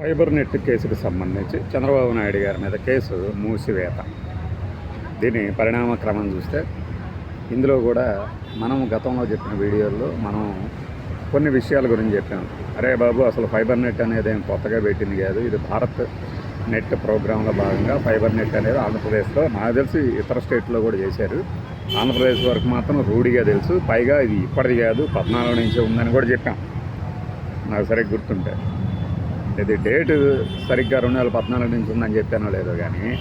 Fibre net కేసుకు సంబంధించి చంద్రబాబు నాయుడు గారి మీద కేసు మూసివేత. దీని పరిణామ క్రమం చూస్తే ఇందులో కూడా మనం గతంలో చెప్పిన వీడియోల్లో మనం కొన్ని విషయాల గురించి చెప్పాం. అరే బాబు అసలు ఫైబర్ నెట్ అనేది ఏం కొత్తగా పెట్టింది కాదు. ఇది భారత్ నెట్ ప్రోగ్రాంలో భాగంగా ఫైబర్ నెట్ అనేది ఆంధ్రప్రదేశ్లో నాకు తెలిసి ఇతర స్టేట్లో కూడా చేశారు. ఆంధ్రప్రదేశ్ వరకు మాత్రం రూఢిగా తెలుసు. పైగా ఇది ఇప్పటిది కాదు. పద్నాలుగు నుంచి ఉందని కూడా చెప్పాం. నాకు సరిగ్గా గుర్తుంటే. ఇది డేట్ సరిగ్గా రెండు వేల పద్నాలుగు నుంచి ఉందని చెప్పానో లేదో కానీ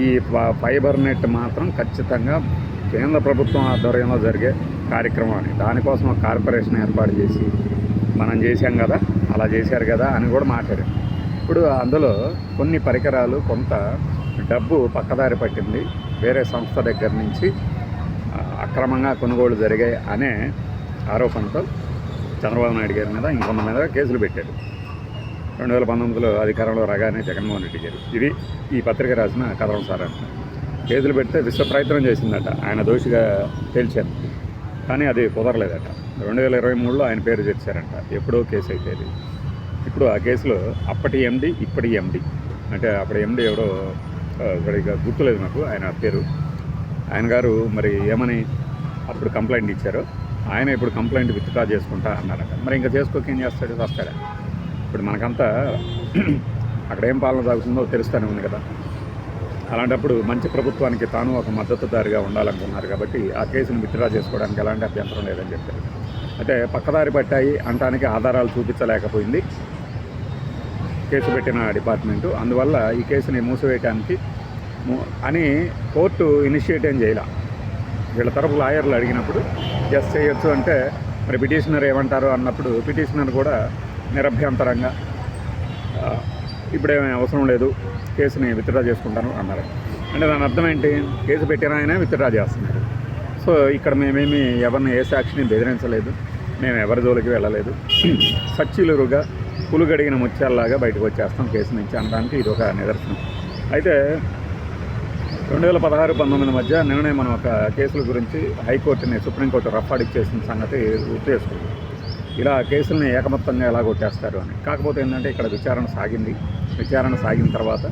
ఈ ఫ- ఫైబర్ నెట్ మాత్రం ఖచ్చితంగా కేంద్ర ప్రభుత్వం ఆధ్వర్యంలో జరిగే కార్యక్రమం అని. దానికోసం ఒక కార్పొరేషన్ ఏర్పాటు చేసి మనం చేశాం కదా అలా చేశారు కదా అని కూడా మాట్లాడారు. ఇప్పుడు అందులో కొన్ని పరికరాలు కొంత డబ్బు పక్కదారి పట్టింది. వేరే సంస్థ దగ్గర నుంచి అక్రమంగా కొనుగోలు జరిగాయి అనే ఆరోపణతో చంద్రబాబు నాయుడు గారి మీద ఇంకొంత మీద కేసులు పెట్టారు. రెండు వేల పంతొమ్మిదిలో అధికారంలో రాగానే జగన్మోహన్ రెడ్డి గారు. ఇది ఈ పత్రిక రాసిన కథనం సార్ అంట కేసులు పెడితే విశ్వ ప్రయత్నం చేసిందట. ఆయన దోషిగా తేల్చారు. కానీ అది కుదరలేదట. రెండు వేల ఇరవై మూడులో ఆయన పేరు తెచ్చారంట. ఎప్పుడో కేసు అయితే ఇప్పుడు ఆ కేసులో అప్పటి ఎండి ఇప్పటి ఎండి. అంటే అప్పటి ఎండి ఎవడో సరిగ్గా గుర్తులేదు నాకు ఆయన పేరు. ఆయన గారు మరి ఏమని అప్పుడు కంప్లైంట్ ఇచ్చారో. ఆయన ఇప్పుడు కంప్లైంట్ విత్డ్రా చేసుకుంటా అన్నారట. మరి ఇంకా చేసుకోక ఏం చేస్తాడు? వస్తాడా? ఇప్పుడు మనకంతా అక్కడ ఏం పాలన సాగుతుందో తెలుస్తూనే ఉంది కదా. అలాంటప్పుడు మంచి ప్రభుత్వానికి తాను ఒక మద్దతుదారిగా ఉండాలనుకున్నారు కాబట్టి ఆ కేసును విత్డ్రా చేసుకోవడానికి ఎలాంటి అభ్యంతరం లేదని చెప్పారు. అయితే పక్కదారి పట్టాయి అంటానికి ఆధారాలు చూపించలేకపోయింది. కేసు పెట్టిన డిపార్ట్మెంటు. అందువల్ల ఈ కేసుని మూసివేయటానికి అని కోర్టు ఇనిషియేట్ ఏం చేయాల. వీళ్ళ తరపు లాయర్లు అడిగినప్పుడు ఎస్ చేయొచ్చు అంటే మరి పిటిషనర్ ఏమంటారు అన్నప్పుడు పిటిషనర్ కూడా నిరభ్యంతరంగా. ఇప్పుడేమీ అవసరం లేదు. కేసుని విత్డ్రా చేసుకుంటాను అన్నారు. అంటే దాని అర్థం ఏంటి? కేసు పెట్టిన ఆయన విత్డ్రా చేస్తున్నారు సో ఇక్కడ మేమేమి ఎవరిని ఏ సాక్షిని బెదిరించలేదు. మేము ఎవరి జోలికి వెళ్ళలేదు. సచ్చిలురుగా పులుగడిగిన ముత్యాలలాగా బయటకు వచ్చేస్తాం కేసు నుంచి అనడానికి ఇది ఒక నిదర్శనం. అయితే రెండు వేల పదహారు పంతొమ్మిది మధ్య నిన్ననే మనం ఒక కేసుల గురించి హైకోర్టుని సుప్రీంకోర్టు రఫాడిక్ చేసిన సంగతి గుర్తు చేసుకుంటాం ఇలా కేసుల్ని ఏకమత్తంగా ఎలా కొట్టేస్తారు అని. కాకపోతే ఏంటంటే ఇక్కడ విచారణ సాగింది. విచారణ సాగిన తర్వాత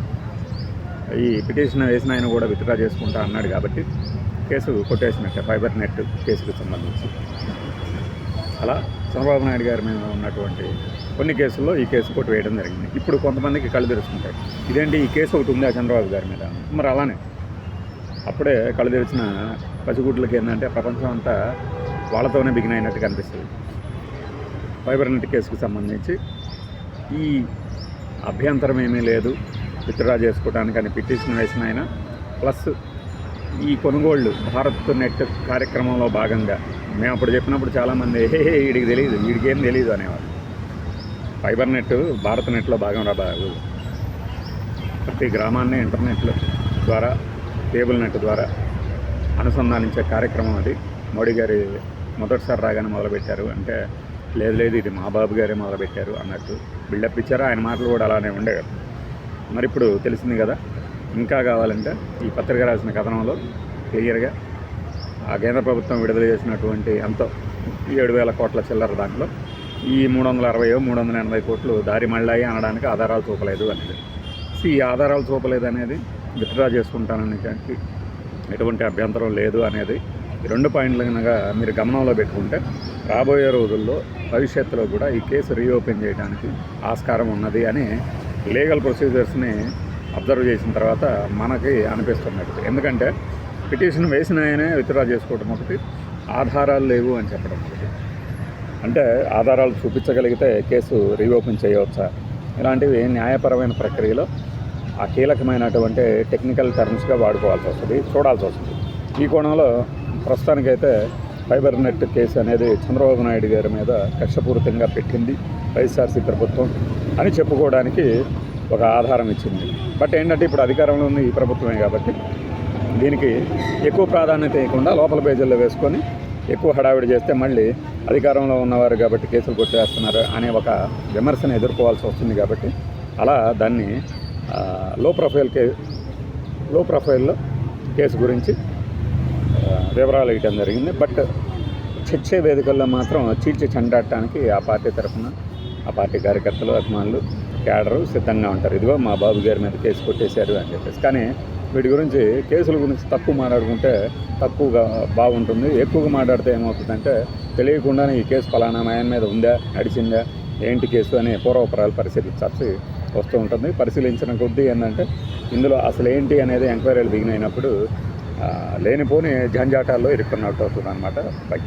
ఈ పిటిషన్ వేసిన ఆయన కూడా విత్డ్రా చేసుకుంటా అన్నాడు కాబట్టి కేసు కొట్టేసినట్టే ఫైబర్ నెట్ కేసుకు సంబంధించి. అలా చంద్రబాబు నాయుడు గారి మీద ఉన్నటువంటి కొన్ని కేసుల్లో ఈ కేసు కొట్టి వేయడం జరిగింది. ఇప్పుడు కొంతమందికి కళ్ళు తెరుచుకుంటాయి. ఇదేంటి? ఈ కేసు ఒకటి ఉందా చంద్రబాబు గారి మీద? మరి అలానే అప్పుడే కళ్ళు తెరిచిన పసిగుడ్లకి ఏంటంటే ప్రపంచం అంతా వాళ్ళతోనే బిగినైనట్టు అయినట్టు కనిపిస్తుంది ఫైబర్ నెట్ కేసుకు సంబంధించి ఈ అభ్యంతరం ఏమీ లేదు. విత్డ్రా చేసుకోవడానికి అని పిటిషన్ వేసిన ఆయన ప్లస్ ఈ కొనుగోళ్ళు భారత్ నెట్ కార్యక్రమంలో భాగంగా మేము అప్పుడు చెప్పినప్పుడు చాలామంది హే వీడికి తెలియదు వీడికి ఏం తెలియదు అనేవారు ఫైబర్ నెట్ భారత్ నెట్లో భాగం రా ప్రతి గ్రామాన్ని ఇంటర్నెట్ ద్వారా కేబుల్ నెట్ ద్వారా అనుసంధానించే కార్యక్రమం అది. మోడీ గారి మొదటిసారి రాగానే మొదలుపెట్టారు. అంటే లేదు లేదు ఇది మా బాబు గారే మొదలుపెట్టారు అన్నట్టు. బిల్డప్ ఇచ్చారు? ఆయన మాటలు కూడా అలానే ఉండేవి మరి ఇప్పుడు తెలిసింది కదా ఇంకా కావాలంటే ఈ పత్రిక రాసిన కథనంలో క్లియర్గా ఆ కేంద్ర ప్రభుత్వం విడుదల చేసినటువంటి ఎంతో ఏడు వేల కోట్ల చిల్లర దాంట్లో ఈ మూడు వందల అరవై మూడు వందల ఎనభై కోట్లు దారి మళ్ళాయి అనడానికి ఆధారాలు చూపలేదు అనేది. సో ఈ ఆధారాలు చూపలేదు అనేది విత్డ్రా చేసుకుంటానని ఎటువంటి అభ్యంతరం లేదు అనేది ఈ రెండు పాయింట్లు కనుక మీరు గమనంలో పెట్టుకుంటే రాబోయే రోజుల్లో భవిష్యత్తులో కూడా ఈ కేసు రీఓపెన్ చేయడానికి ఆస్కారం ఉన్నది అని లీగల్ ప్రొసీజర్స్ని అబ్జర్వ్ చేసిన తర్వాత మనకి అనిపిస్తున్నట్టు. ఎందుకంటే పిటిషన్ వేసిన ఆయనే విత్డ్రా చేసుకోవటం ఒకటి ఆధారాలు లేవు అని చెప్పడం ఒకటి. అంటే ఆధారాలు చూపించగలిగితే కేసు రీఓపెన్ చేయవచ్చా? ఇలాంటివి న్యాయపరమైన ప్రక్రియలో ఆ కీలకమైనటువంటి టెక్నికల్ టర్మ్స్గా వాడుకోవాల్సి వస్తుంది చూడాల్సి వస్తుంది. ఈ కోణంలో ప్రస్తుతానికైతే ఫైబర్ నెట్ కేసు అనేది చంద్రబాబు నాయుడు గారి మీద కక్షపూరితంగా పెట్టింది వైఎస్ఆర్సీ ప్రభుత్వం అని చెప్పుకోవడానికి ఒక ఆధారం ఇచ్చింది. బట్ ఏంటంటే ఇప్పుడు అధికారంలో ఉంది ఈ ప్రభుత్వమే కాబట్టి దీనికి ఎక్కువ ప్రాధాన్యత ఇవ్వకుండా లోపల పేజీల్లో వేసుకొని ఎక్కువ హడావిడి చేస్తే మళ్ళీ అధికారంలో ఉన్నవారు కాబట్టి కేసులు కొట్టేస్తున్నారు అనే ఒక విమర్శను ఎదుర్కోవాల్సి వస్తుంది కాబట్టి అలా దాన్ని లో ప్రొఫైల్ కే లో ప్రొఫైల్లో కేసు గురించి వివరాలు ఇవ్వడం జరిగింది. బట్ చర్చే వేదికల్లో మాత్రం చీల్చి చెండాడటానికి ఆ పార్టీ తరఫున ఆ పార్టీ కార్యకర్తలు అభిమానులు క్యాడరు సిద్ధంగా ఉంటారు. ఇదిగో మా బాబు గారి మీద కేసు కొట్టేశారు అని చెప్పేసి. కానీ వీటి గురించి కేసుల గురించి తక్కువ మాట్లాడుకుంటే తక్కువగా బాగుంటుంది. ఎక్కువగా మాట్లాడితే ఏమవుతుందంటే తెలియకుండానే ఈ కేసు ఫలానా ఆయన మీద ఉందా నడిచిందా ఏంటి కేసు అని పూర్వపరాలు పరిశీలించాల్సి వస్తూ ఉంటుంది. పరిశీలించిన కొద్దీ ఏంటంటే ఇందులో అసలు ఏంటి అనేది ఎంక్వైరీలు దిగినైనప్పుడు లేనిపోని జంజాటాల్లో ఇరుక్కున్నట్టు అవుతుంది అనమాట బై